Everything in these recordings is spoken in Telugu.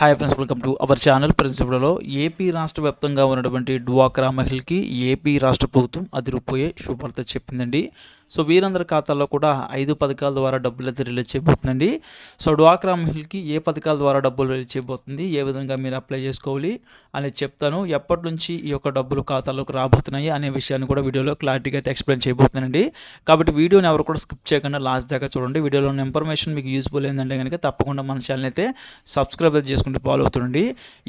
Hi friends welcome to our channel ప్రిన్సిపల్లో AP రాష్ట్ర వ్యాప్తంగా ఉన్నటువంటి డ్వాక్రా మహిళకి ఏపీ రాష్ట్ర ప్రభుత్వం అదిరిపోయే శుభార్త చెప్పిందండి. సో వీరందరి ఖాతాల్లో కూడా ఐదు పథకాల ద్వారా డబ్బులు అయితే రిలీజ్ చేయబోతుందండి. సో డ్వాక్రా మహిళకి ఏ పథకాల ద్వారా డబ్బులు రిలీజ్ చేయబోతుంది ఏ విధంగా మీరు అప్లై చేసుకోవాలి అనేది చెప్తాను. ఎప్పటి నుంచి ఈ యొక్క డబ్బులు ఖాతాలోకి రాబోతున్నాయి అనే విషయాన్ని కూడా వీడియోలో క్లారిటీగా అయితే ఎక్స్ప్లెయిన్ చేయబోతున్నానండి కాబట్టి వీడియోని ఎవరు కూడా స్కిప్ చేయకుండా లాస్ట్ దాకా చూడండి. వీడియోలో ఉన్న ఇన్ఫర్మేషన్ మీకు యూస్ఫుల్ ఏంటంటే కనుక తప్పకుండా మన ఛానల్ అయితే సబ్స్క్రైబ్ చేసుకుంటే ఫాలో అవుతుండండి.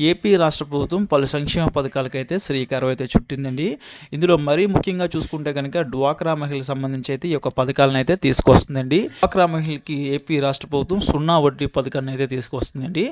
ఏపీ రాష్ట్ర ప్రభుత్వం పలు సంక్షేమ పథకాలకైతే శ్రీకారం అయితే చుట్టిందండి. ఇందులో మరీ ముఖ్యంగా చూసుకుంటే కనుక డ్వాక్రా మహిళలకు సంబంధించి అయితే ఈ యొక్క పథకాలను అయితే తీసుకొస్తుందండి. డ్వాక్రా మహిళకి ఏపీ రాష్ట్ర ప్రభుత్వం సున్నా వడ్డీ పథకాన్ని అయితే తీసుకొస్తుందండి.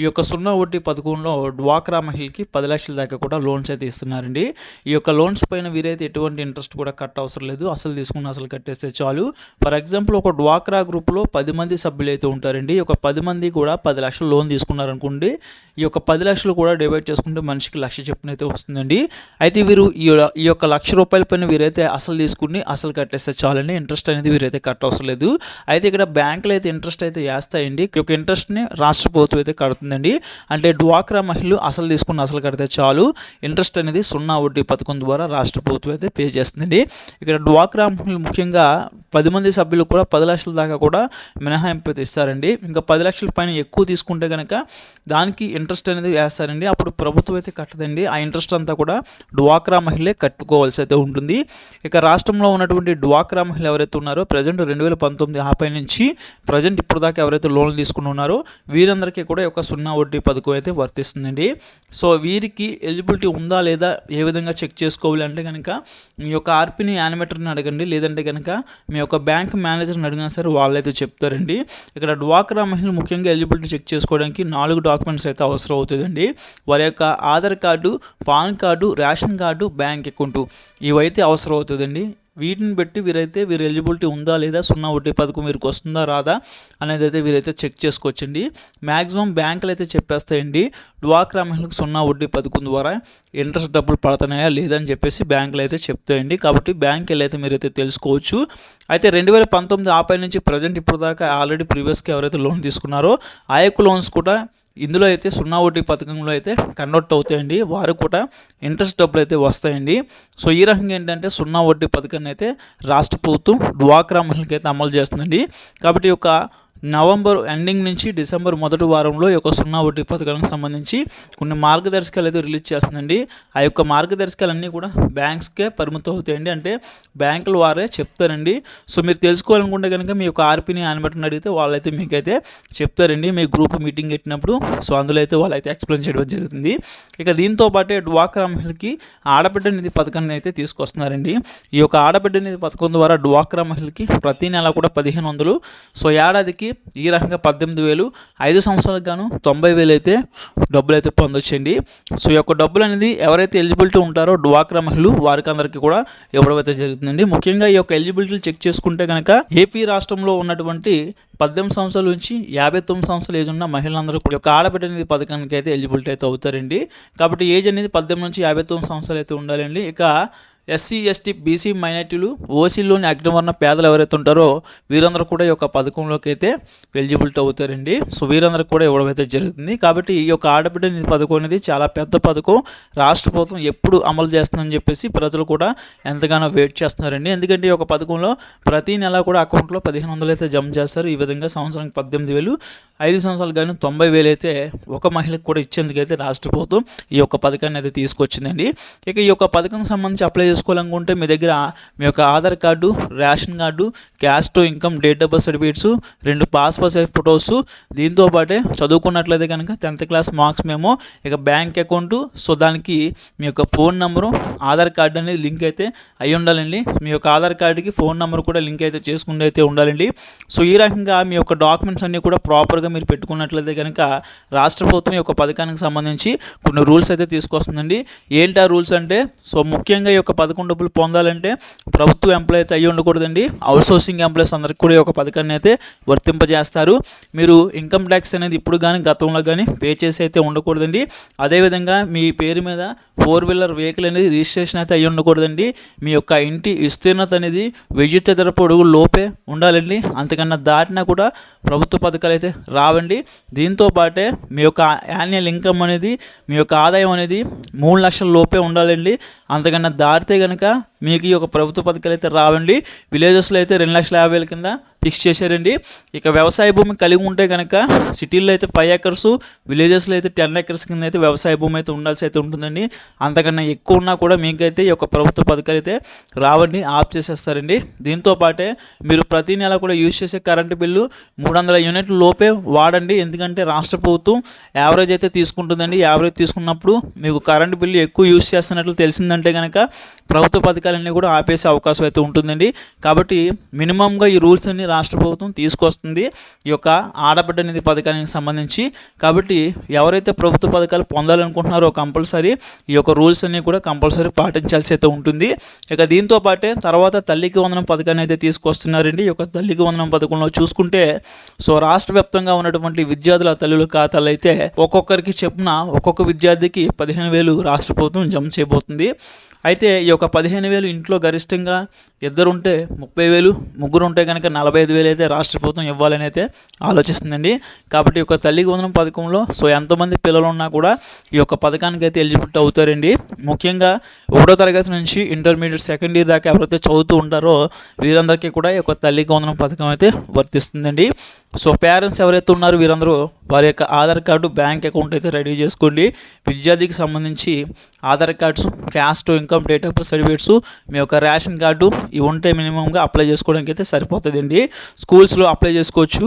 ఈ యొక్క సున్నా వడ్డీ పథకంలో డ్వాక్రా మహిళకి పది లక్షల దాకా కూడా లోన్స్ అయితే ఇస్తున్నారండి. ఈ యొక్క లోన్స్ పైన వీరైతే ఎటువంటి ఇంట్రెస్ట్ కూడా కట్ అవసరం లేదు. అసలు తీసుకున్న అసలు కట్టేస్తే చాలు. ఫర్ ఎగ్జాంపుల్ ఒక డ్వాక్రా గ్రూప్లో పది మంది సభ్యులు అయితే ఉంటారండి. ఈ యొక్క పది మంది కూడా పది లక్షలు లోన్ తీసుకున్నారనుకోండి ఈ యొక్క పది లక్షలు కూడా డివైడ్ చేసుకుంటే మనిషికి లక్ష చెప్పునైతే అయితే వస్తుందండి. అయితే వీరు ఈ ఈ యొక్క లక్ష రూపాయల పైన వీరైతే అసలు తీసుకుని అసలు కట్టేస్తే చాలండి. ఇంట్రెస్ట్ అనేది వీరైతే కట్ అవసరం లేదు. అయితే ఇక్కడ బ్యాంకులు అయితే ఇంట్రెస్ట్ అయితే వేస్తాయండి. ఒక ఇంట్రెస్ట్ని రాష్ట్ర ప్రభుత్వం అయితే కడుతుందండి. అంటే డ్వాక్రా మహిళలు అసలు తీసుకున్న అసలు కడితే చాలు. ఇంట్రెస్ట్ అనేది సున్నా వడ్డీ పథకం ద్వారా రాష్ట్ర ప్రభుత్వం అయితే పే చేస్తుందండి. ఇక్కడ డ్వాక్రా మహిళలు ముఖ్యంగా పది మంది సభ్యులు కూడా పది లక్షల దాకా కూడా మినహాయింపు అయితే ఇస్తారండి. ఇంకా పది లక్షల పైన ఎక్కువ తీసుకుంటే కనుక దానికి ఇంట్రెస్ట్ అనేది వేస్తారండి. అప్పుడు ప్రభుత్వం అయితే కట్టదండి. ఆ ఇంట్రెస్ట్ అంతా కూడా డ్వాక్రా మహిళే కట్టుకోవాల్సి అయితే ఉంటుంది. ఇక రాష్ట్రంలో ఉన్నటువంటి డ్వాక్రా డ్వాక్రా మహిళలు ఎవరైతే ఉన్నారో ప్రజెంట్ రెండు వేల పంతొమ్మిది ఆపై నుంచి ప్రజెంట్ ఇప్పుడు దాకా ఎవరైతే లోన్లు తీసుకుని ఉన్నారో వీరందరికీ కూడా ఒక సున్నా వడ్డీ పథకం అయితే వర్తిస్తుందండి. సో వీరికి ఎలిజిబిలిటీ ఉందా లేదా ఏ విధంగా చెక్ చేసుకోవాలి అంటే కనుక మీ యొక్క ఆర్పీని యానిమేటర్ని అడగండి లేదంటే కనుక మీ యొక్క బ్యాంక్ మేనేజర్ని అడిగినా సరే వాళ్ళైతే చెప్తారండి. ఇక్కడ డ్వాక్రా మహిళలు ముఖ్యంగా ఎలిజిబిలిటీ చెక్ చేసుకోవడానికి నాలుగు డాక్యుమెంట్స్ అయితే అవసరం అవుతుందండి. వారి యొక్క Aadhaar card PAN card ration card bank account ఇవైతే అవసరం అవుతుందండి. వీటిని బట్టి వీరైతే వీరు ఎలిజిబిలిటీ ఉందా లేదా సున్నా వడ్డీ పథకం వీరికి వస్తుందా రాదా అనేది అయితే వీరైతే చెక్ చేసుకోవచ్చండి. మ్యాక్సిమం బ్యాంకులు అయితే చెప్పేస్తాయండి డ్వాక్రా మహిళలకు సున్నా వడ్డీ పథకం ద్వారా ఇంట్రెస్ట్ డబ్బులు పడుతున్నాయా లేదని చెప్పేసి బ్యాంకులు అయితే చెప్తాయండి. కాబట్టి బ్యాంక్ వెళ్ళైతే అయితే మీరైతే తెలుసుకోవచ్చు. అయితే రెండు వేల పంతొమ్మిది ఆపై నుంచి ప్రజెంట్ ఇప్పుడు దాకా ఆల్రెడీ ప్రీవియస్గా ఎవరైతే లోన్ తీసుకున్నారో ఆ యొక్క లోన్స్ కూడా ఇందులో అయితే సున్నా ఒకటి పథకంలో అయితే కన్వర్ట్ అవుతాయండి. వారు కూడా ఇంట్రెస్ట్ డబ్బులు అయితే వస్తాయండి. సో ఈ రకంగా ఏంటంటే సున్నా వడ్డీ పథకాన్ని అయితే రాష్ట్ర ప్రభుత్వం డ్వాక్రా మహిళకి అయితే అమలు చేస్తుందండి. కాబట్టి ఈ యొక్క నవంబర్ ఎండింగ్ నుంచి డిసెంబర్ మొదటి వారంలో ఈ యొక్క సున్నా వడ్డీ పథకానికి సంబంధించి కొన్ని మార్గదర్శకాలు అయితే రిలీజ్ చేస్తుందండి. ఆ యొక్క మార్గదర్శకాలన్నీ కూడా బ్యాంక్స్కే పరిమితం అవుతాయండి. అంటే బ్యాంకుల వారే చెప్తారండి. సో మీరు తెలుసుకోవాలనుకుంటే కనుక మీ యొక్క ఆర్పీని యానిమేటర్ని అడిగితే వాళ్ళైతే మీకైతే చెప్తారండి. మీ గ్రూప్ మీటింగ్ పెట్టినప్పుడు. సో అందులో అయితే వాళ్ళైతే ఎక్స్ప్లెయిన్ చేయడం జరుగుతుంది. ఇక దీంతో పాటే డ్వాక్రా మహిళకి ఆడబిడ్డ నిధి పథకాన్ని అయితే తీసుకొస్తున్నారండి. ఈ యొక్క ఆడబిడ్డ నిధి పథకం ద్వారా డ్వాక్రా మహిళకి ప్రతి నెల కూడా పదిహేను వందలు. సో ఏడాదికి ఈ రకంగా పద్దెనిమిది వేలు. ఐదు సంవత్సరాలకు గాను తొంభై వేలు అయితే డబ్బులు అయితే పొందొచ్చండి. సో ఈ యొక్క డబ్బులు అనేది ఎవరైతే ఎలిజిబిలిటీ ఉంటారో డ్వాక్రా మహిళలు వారికి అందరికీ కూడా ఇవ్వడం అయితే జరుగుతుందండి. ముఖ్యంగా ఈ యొక్క ఎలిజిబిలిటీ చెక్ చేసుకుంటే కనుక ఏపీ రాష్ట్రంలో ఉన్నటువంటి పద్దెనిమిది సంవత్సరాల నుంచి యాభై తొమ్మిది సంవత్సరాల ఏజ్ ఉన్న మహిళలందరూ కూడా యొక్క ఆడబిడ్డ అనేది పథకానికి అయితే ఎలిజిబిలిటీ అయితే అవుతారండి. కాబట్టి ఏజ్ అనేది పద్దెనిమిది నుంచి యాభై తొమ్మిది సంవత్సరాలు అయితే ఉండాలండి. ఇక ఎస్సీ ఎస్టీ బీసీ మైనార్టీలు ఓసీలోని అగ్నివర్ణ పేదలు ఎవరైతే ఉంటారో వీరందరూ కూడా ఈ యొక్క పథకంలోకి అయితే ఎలిజిబిలిటీ అవుతారండి. సో వీరందరూ కూడా ఇవ్వడం అయితే జరుగుతుంది. కాబట్టి ఈ యొక్క ఆడబిడ్డ నిధి పథకం అనేది చాలా పెద్ద పథకం. రాష్ట్ర ప్రభుత్వం ఎప్పుడు అమలు చేస్తుందని చెప్పేసి ప్రజలు కూడా ఎంతగానో వెయిట్ చేస్తున్నారండి. ఎందుకంటే ఈ యొక్క పథకంలో ప్రతి నెల కూడా అకౌంట్లో పదిహేను వందలు అయితే జమ చేస్తారు. ఈ విధంగా సంవత్సరానికి పద్దెనిమిది వేలు ఐదు సంవత్సరాలు కానీ తొంభై వేలు అయితే ఒక మహిళకు కూడా ఇచ్చేందుకైతే రాష్ట్ర ప్రభుత్వం ఈ యొక్క పథకాన్ని అయితే తీసుకొచ్చిందండి. ఇక ఈ యొక్క పథకం సంబంధించి అప్లై చేసుకోవాలనుకుంటే మీ దగ్గర మీ యొక్క Aadhaar card ration card caste income date of birth certificates రెండు పాస్పోర్ట్ సైజ్ ఫొటోస్ దీంతో పాటే చదువుకున్నట్లయితే కనుక టెన్త్ క్లాస్ మార్క్స్ మేము ఇక బ్యాంక్ అకౌంట్ సో దానికి మీ యొక్క ఫోన్ నెంబరు ఆధార్ కార్డు అనేది లింక్ అయితే అయి ఉండాలండి మీ యొక్క ఆధార్ కార్డుకి ఫోన్ నెంబర్ కూడా లింక్ అయితే చేసుకుంటే అయితే ఉండాలండి. సో ఈ రకంగా మీ యొక్క డాక్యుమెంట్స్ అన్నీ కూడా ప్రాపర్గా మీరు పెట్టుకున్నట్లయితే కనుక రాష్ట్ర ప్రభుత్వం యొక్క పథకానికి సంబంధించి కొన్ని రూల్స్ అయితే తీసుకొస్తుందండి. ఏంటి ఆ రూల్స్ అంటే? సో ముఖ్యంగా ఈ యొక్క పథకం డబ్బులు పొందాలంటే ప్రభుత్వ ఎంప్లాయ్ అయితే అయ్యి ఉండకూడదండి. అవుట్సోర్సింగ్ ఎంప్లాయీస్ అందరికీ కూడా ఈ యొక్క పథకాన్ని అయితే వర్తింపజేస్తారు. మీరు ఇన్కమ్ ట్యాక్స్ అనేది ఇప్పుడు కానీ గతంలో కానీ పే చేసి అయితే ఉండకూడదండి. అదేవిధంగా మీ పేరు మీద ఫోర్ వీలర్ వెహికల్ అనేది రిజిస్ట్రేషన్ అయితే అయ్యి ఉండకూడదండి. మీ యొక్క ఇంటి విస్తీర్ణత అనేది వెయ్యి చదరపు అడుగుల లోపే ఉండాలండి. అంతకన్నా దాటినా కూడా ప్రభుత్వ పథకాలు అయితే రావండి. దీంతో పాటే మీ యొక్క యాన్యువల్ ఇన్కమ్ అనేది మీ యొక్క ఆదాయం అనేది మూడు లక్షల లోపే ఉండాలండి. అంతకన్నా దాటితే కనుక మీకు ఈ యొక్క ప్రభుత్వ పథకాలు అయితే రావండి. విలేజెస్లో అయితే రెండు లక్షల యాభై వేల కింద ఫిక్స్ చేశారండి. ఇక వ్యవసాయ భూమి కలిగి ఉంటే కనుక సిటీల్లో అయితే ఫైవ్ ఎకర్స్ విలేజెస్లో అయితే టెన్ ఎకర్స్ కింద అయితే వ్యవసాయ భూమి అయితే ఉండాల్సి అయితే ఉంటుందండి. అంతకన్నా ఎక్కువ ఉన్నా కూడా మీకైతే ఈ యొక్క ప్రభుత్వ పథకాలు అయితే రావండి ఆఫ్ చేసేస్తారండి. దీంతో పాటే మీరు ప్రతి నెల కూడా యూజ్ చేసే కరెంటు బిల్లు మూడు వందల యూనిట్ల లోపే వాడండి. ఎందుకంటే రాష్ట్ర ప్రభుత్వం యావరేజ్ అయితే తీసుకుంటుందండి. యావరేజ్ తీసుకున్నప్పుడు మీకు కరెంటు బిల్లు ఎక్కువ యూజ్ చేస్తున్నట్లు తెలిసిందండి. అంటే కనుక ప్రభుత్వ పథకాలన్నీ కూడా ఆపేసే అవకాశం అయితే ఉంటుందండి. కాబట్టి మినిమంగా ఈ రూల్స్ అన్ని రాష్ట్ర ప్రభుత్వం తీసుకొస్తుంది. ఈ యొక్క ఆడబిడ్డ నిధి పథకానికి సంబంధించి. కాబట్టి ఎవరైతే ప్రభుత్వ పథకాలు పొందాలనుకుంటున్నారో కంపల్సరీ ఈ యొక్క రూల్స్ అన్ని కూడా కంపల్సరీ పాటించాల్సి అయితే ఉంటుంది. ఇక దీంతో పాటే తర్వాత తల్లికి వందనం పథకాన్ని అయితే తీసుకొస్తున్నారండి. ఈ యొక్క తల్లికి వందనం పథకంలో చూసుకుంటే సో రాష్ట్ర వ్యాప్తంగా ఉన్నటువంటి విద్యార్థుల తల్లుల ఖాతాలు అయితే ఒక్కొక్కరికి చెప్పున ఒక్కొక్క విద్యార్థికి పదిహేను వేలు రాష్ట్ర ప్రభుత్వం జమ చేయబోతుంది. అయితే ఈ యొక్క పదిహేను వేలు ఇంట్లో గరిష్టంగా ఇద్దరు ఉంటే ముప్పై వేలు ముగ్గురు ఉంటే కనుక నలభై ఐదు వేలు అయితే రాష్ట్ర ప్రభుత్వం ఇవ్వాలని అయితే ఆలోచిస్తుందండి. కాబట్టి ఈ యొక్క తల్లికి వందనం పథకంలో సో ఎంతమంది పిల్లలు ఉన్నా కూడా ఈ యొక్క పథకానికి అయితే ఎలిజిబిలిటీ అవుతారండి. ముఖ్యంగా ఒకటో తరగతి నుంచి ఇంటర్మీడియట్ సెకండ్ ఇయర్ దాకా ఎవరైతే చదువుతూ ఉంటారో వీరందరికీ కూడా ఈ యొక్క తల్లికి వందనం పథకం అయితే వర్తిస్తుందండి. సో పేరెంట్స్ ఎవరైతే ఉన్నారో వీరందరూ వారి యొక్క ఆధార్ కార్డు బ్యాంక్ అకౌంట్ అయితే రెడీ చేసుకోండి. విద్యార్థికి సంబంధించి Aadhaar cards cash caste income date of certificates మీ యొక్క రేషన్ కార్డు ఇవి ఉంటే మినిమంగా అప్లై చేసుకోవడానికి అయితే సరిపోతుందండి. స్కూల్స్లో అప్లై చేసుకోవచ్చు.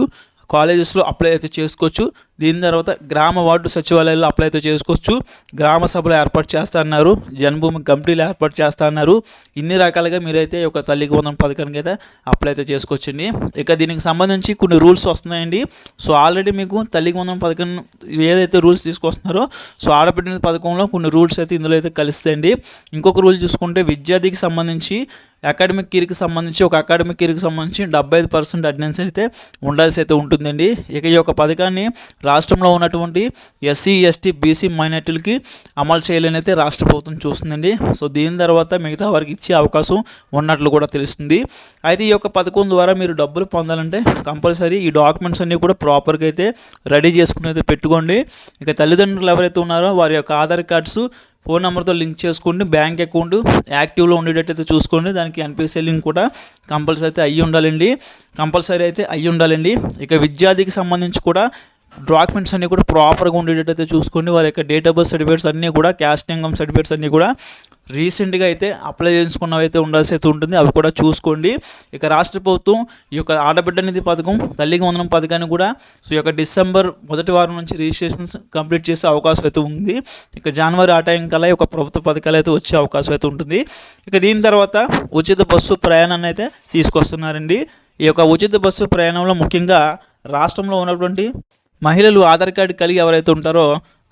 కాలేజెస్లో అప్లై అయితే చేసుకోవచ్చు. దీని తర్వాత గ్రామ వార్డు సచివాలయాల్లో అప్లై అయితే చేసుకోవచ్చు. గ్రామ సభలు ఏర్పాటు చేస్తా అన్నారు జన్మభూమి కమిటీలు ఏర్పాటు చేస్తా అన్నారు ఇన్ని రకాలుగా మీరైతే ఒక తల్లి తల్లికి వందన పథకానికి అయితే అప్లై అయితే చేసుకోవచ్చండి. ఇక దీనికి సంబంధించి కొన్ని రూల్స్ వస్తున్నాయండి. సో ఆల్రెడీ మీకు తల్లికి వందన పథకం ఏదైతే రూల్స్ తీసుకొస్తున్నారో సో ఆడబిడ్డ పథకంలో కొన్ని రూల్స్ అయితే ఇందులో అయితే కలుస్తాయండి. ఇంకొక రూల్ చూసుకుంటే విద్యార్థికి సంబంధించి అకాడమిక్ ఇయర్కి సంబంధించి ఒక అకాడమిక్ ఇయర్కి సంబంధించి డెబ్బై ఐదు పర్సెంట్ అటెండెన్స్ అయితే ఉండాల్సి అయితే ఉంటుందండి. ఇక ఈ యొక్క పథకాన్ని రాష్ట్రంలో ఉన్నటువంటి ఎస్సీ ఎస్టీ బీసీ మైనార్టీలకి అమలు చేయాలని అయితే రాష్ట్ర ప్రభుత్వం చూస్తుందండి. సో దీని తర్వాత మిగతా వారికి ఇచ్చే అవకాశం ఉన్నట్లు కూడా తెలుస్తుంది. అయితే ఈ యొక్క పథకం ద్వారా మీరు డబ్బులు పొందాలంటే కంపల్సరీ ఈ డాక్యుమెంట్స్ అన్నీ కూడా ప్రాపర్గా అయితే రెడీ చేసుకుని అయితే పెట్టుకోండి. ఇక తల్లిదండ్రులు ఎవరైతే ఉన్నారో వారి యొక్క ఆధార్ కార్డ్స్ ఫోన్ నెంబర్తో లింక్ చేసుకోండి. బ్యాంక్ అకౌంట్ యాక్టివ్లో ఉండేటట్టయితే చూసుకోండి. దానికి ఎన్పిసి లింక్ కూడా కంపల్సరీ అయితే అయ్యి ఉండాలండి. కంపల్సరీ అయితే అయ్యి ఉండాలండి. ఇక విద్యార్థికి సంబంధించి కూడా డాక్యుమెంట్స్ అన్నీ కూడా ప్రాపర్గా ఉండేటట్టయితే చూసుకోండి. వారి యొక్క డేట్ ఆఫ్ బర్త్ సర్టిఫికేట్స్ అన్నీ కూడా క్యాస్ట్ ఇన్కమ్ సర్టిఫికేట్స్ అన్నీ కూడా రీసెంట్గా అయితే అప్లై చేసుకున్నవి అయితే ఉండాల్సి అయితే ఉంటుంది. అవి కూడా చూసుకోండి. ఇక రాష్ట్ర ప్రభుత్వం ఈ యొక్క ఆడబిడ్డ నిధి పథకం తల్లికి వందనం పథకాన్ని కూడా సో ఈ యొక్క డిసెంబర్ మొదటి వారం నుంచి రిజిస్ట్రేషన్స్ కంప్లీట్ చేసే అవకాశం అయితే ఉంది. ఇక జనవరి ఆ టైం కల్లా ఈ యొక్క ప్రభుత్వ పథకాలు అయితే వచ్చే అవకాశం అయితే ఉంటుంది. ఇక దీని తర్వాత ఉచిత బస్సు ప్రయాణాన్ని అయితే తీసుకొస్తున్నారండి. ఈ యొక్క ఉచిత బస్సు ప్రయాణంలో ముఖ్యంగా రాష్ట్రంలో ఉన్నటువంటి మహిళలు ఆధార్ కార్డు కలిగి ఎవరైతే ఉంటారో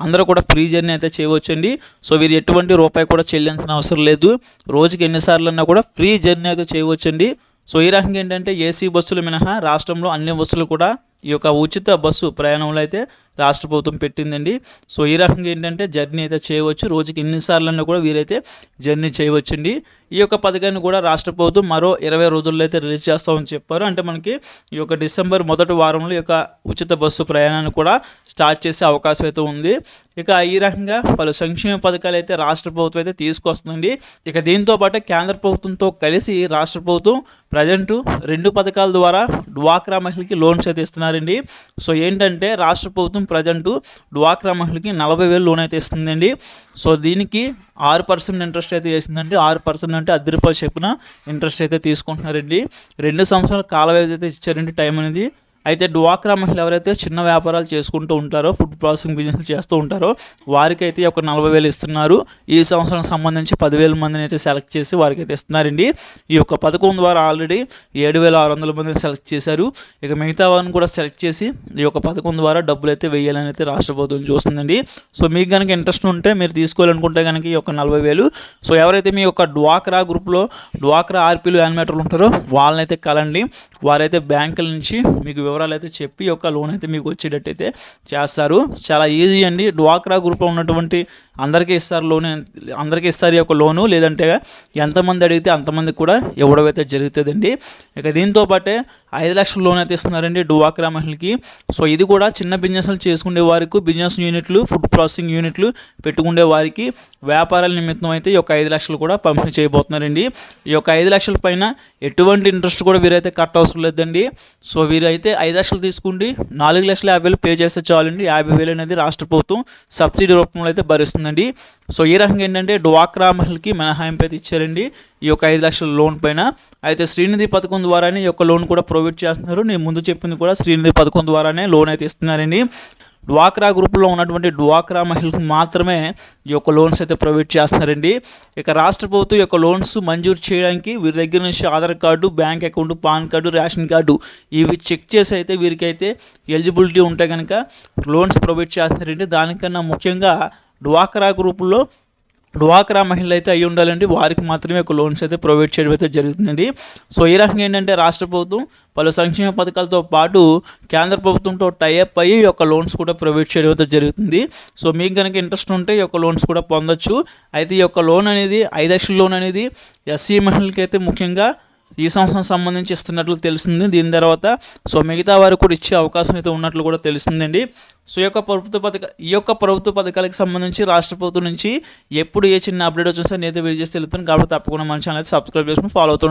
అందరూ కూడా ఫ్రీ జర్నీ అయితే చేయవచ్చండి. సో వీరు ఎటువంటి రూపాయి కూడా చెల్లించిన అవసరం లేదు. రోజుకి ఎన్నిసార్లు అన్నా కూడా ఫ్రీ జర్నీ అయితే చేయవచ్చండి. సో ఈ రకంగా ఏంటంటే ఏసీ బస్సులు మినహా రాష్ట్రంలో అన్ని బస్సులు కూడా ఈ యొక్క ఉచిత బస్సు ప్రయాణంలో అయితే రాష్ట్ర ప్రభుత్వం పెట్టిందండి. సో ఈ రకంగా ఏంటంటే జర్నీ అయితే చేయవచ్చు. రోజుకి ఎన్నిసార్లన్నా కూడా వీరైతే జర్నీ చేయవచ్చండి. ఈ యొక్క పథకాన్ని కూడా రాష్ట్ర ప్రభుత్వం మరో ఇరవై రోజుల్లో అయితే రిలీజ్ చేస్తామని చెప్పారు. అంటే మనకి ఈ యొక్క డిసెంబర్ మొదటి వారంలో ఈ యొక్క ఉచిత బస్సు ప్రయాణాన్ని కూడా స్టార్ట్ చేసే అవకాశం అయితే ఉంది. ఇక ఈ రకంగా పలు సంక్షేమ పథకాలు అయితే రాష్ట్ర ప్రభుత్వం అయితే తీసుకొస్తుంది ఇక దీంతో పాటు కేంద్ర ప్రభుత్వంతో కలిసి రాష్ట్ర ప్రభుత్వం ప్రజెంట్ రెండు పథకాల ద్వారా డ్వాక్రా మహిళకి లోన్స్ అయితే ఇస్తున్నారు. ఇస్తున్నారండి సో ఏంటంటే రాష్ట్ర ప్రభుత్వం ప్రజెంట్ డ్వాక్రా మహిళకి నలభై వేలు లోన్ అయితే ఇస్తుందండి. సో దీనికి ఆరు పర్సెంట్ ఇంట్రెస్ట్ అయితే వేసిందండి. ఆరు పర్సెంట్ అంటే అద్దె రూపాయలు చెప్పిన ఇంట్రెస్ట్ అయితే తీసుకుంటున్నారండి. రెండు సంవత్సరాల కాల వ్యవధి అయితే ఇచ్చారండి టైం అనేది. అయితే డ్వాక్రా మహిళలు ఎవరైతే చిన్న వ్యాపారాలు చేసుకుంటూ ఉంటారో ఫుడ్ ప్రాసెసింగ్ బిజినెస్ చేస్తూ ఉంటారో వారికైతే ఒక నలభై వేలు ఇస్తున్నారు. ఈ సంవత్సరం సంబంధించి పదివేల మందిని అయితే సెలెక్ట్ చేసి వారికి అయితే ఇస్తున్నారండి. ఈ యొక్క పథకం ద్వారా ఆల్రెడీ ఏడు వేల ఆరు వందల మందిని సెలెక్ట్ చేశారు. ఇక మిగతా వారిని కూడా సెలెక్ట్ చేసి ఈ యొక్క పథకం ద్వారా డబ్బులు అయితే వేయాలని అయితే రాష్ట్ర ప్రభుత్వం చూస్తుందండి. సో మీకు కనుక ఇంట్రెస్ట్ ఉంటే మీరు తీసుకోవాలనుకుంటే కనుక ఈ యొక్క నలభై వేలు. సో ఎవరైతే మీ యొక్క డ్వాక్రా గ్రూప్లో డ్వాక్రా ఆర్పీలు యానిమేటర్లు ఉంటారో వాళ్ళనైతే కలండి. వారైతే బ్యాంకుల నుంచి మీకు వివరాలు అయితే చెప్పి యొక్క లోన్ అయితే మీకు వచ్చేటట్టయితే చేస్తారు. చాలా ఈజీ అండి. డ్వాక్రా గ్రూప్లో ఉన్నటువంటి అందరికీ ఇస్తారు లోన్ అందరికీ ఇస్తారు ఈ యొక్క లోను లేదంటే ఎంతమంది అడిగితే అంతమంది కూడా ఇవ్వడం అయితే జరుగుతుందండి. ఇక దీంతో పాటే ఐదు లక్షల లోన్ అయితే ఇస్తున్నారండి డ్వాక్రా మహిళకి సో ఇది కూడా చిన్న బిజినెస్లు చేసుకునే వారికి బిజినెస్ యూనిట్లు ఫుడ్ ప్రాసెసింగ్ యూనిట్లు పెట్టుకునే వారికి వ్యాపారాల నిమిత్తం అయితే ఈ యొక్క ఐదు లక్షలు కూడా పంపిణీ చేయబోతున్నారండి. ఈ యొక్క ఐదు లక్షల పైన ఎటువంటి ఇంట్రెస్ట్ కూడా వీరైతే కట్ అవసరం లేదండి. సో వీరైతే ఐదు లక్షలు తీసుకుండి. నాలుగు లక్షల యాభై వేలు పే చేస్తే చాలండి. యాభై వేలు అనేది రాష్ట్ర ప్రభుత్వం సబ్సిడీ రూపంలో అయితే భరిస్తుందండి. సో ఈ రకంగా ఏంటంటే డ్వాక్రా మహిళకి మినహాయింపు అయితే ఇచ్చారండి. ఈ యొక్క ఐదు లక్షల లోన్ పైన. అయితే శ్రీనిధి పథకం ద్వారానే ఈ యొక్క లోన్ కూడా ప్రొవైడ్ చేస్తున్నారు. నేను ముందు చెప్పింది కూడా శ్రీనిధి పథకం ద్వారానే లోన్ అయితే ఇస్తున్నారండి. డ్వాక్రా గ్రూపులో ఉన్నటువంటి డ్వాక్రా మహిళలకు మాత్రమే ఈ యొక్క లోన్స్ అయితే ప్రొవైడ్ చేస్తున్నారండి. ఇక రాష్ట్ర ప్రభుత్వం యొక్క లోన్స్ మంజూరు చేయడానికి వీరి దగ్గర నుంచి Aadhaar card bank account PAN card ration card ఇవి చెక్ చేసి అయితే వీరికైతే ఎలిజిబిలిటీ ఉంటే కనుక లోన్స్ ప్రొవైడ్ చేస్తున్నారండి. దానికన్నా ముఖ్యంగా డ్వాక్రా గ్రూపుల్లో డ్వాక్రా మహిళలు అయితే అయి ఉండాలండి వారికి మాత్రమే ఒక లోన్స్ అయితే ప్రొవైడ్ చేయడం అయితే జరుగుతుందండి. సో ఈ రకంగా ఏంటంటే రాష్ట్ర ప్రభుత్వం పలు సంక్షేమ పథకాలతో పాటు కేంద్ర ప్రభుత్వంతో టైఅప్ అయ్యి ఈ యొక్క లోన్స్ కూడా ప్రొవైడ్ చేయడం అయితే జరుగుతుంది. సో మీకు కనుక ఇంట్రెస్ట్ ఉంటే ఈ యొక్క లోన్స్ కూడా పొందొచ్చు. అయితే ఈ యొక్క లోన్ అనేది ఐదు లక్షల లోన్ అనేది ఎస్సీ మహిళలకైతే ముఖ్యంగా ఈ సంవత్సరం సంబంధించి ఇస్తున్నట్లు తెలిసింది దీని తర్వాత సో మిగతా వారికి కూడా ఇచ్చే అవకాశం అయితే ఉన్నట్లు కూడా తెలిసిందండి సో ఈ యొక్క ప్రభుత్వ పథక ఈ యొక్క ప్రభుత్వ పథకాలకు సంబంధించి రాష్ట్ర ప్రభుత్వం నుంచి ఎప్పుడు ఏ చిన్న అప్డేట్ వచ్చినా నేనైతే వీడియో చేసి తెలుపుతాను కాబట్టి తప్పకుండా మన ఛానల్ సబ్స్క్రైబ్ చేసుకుని ఫాలో అవుతుండండి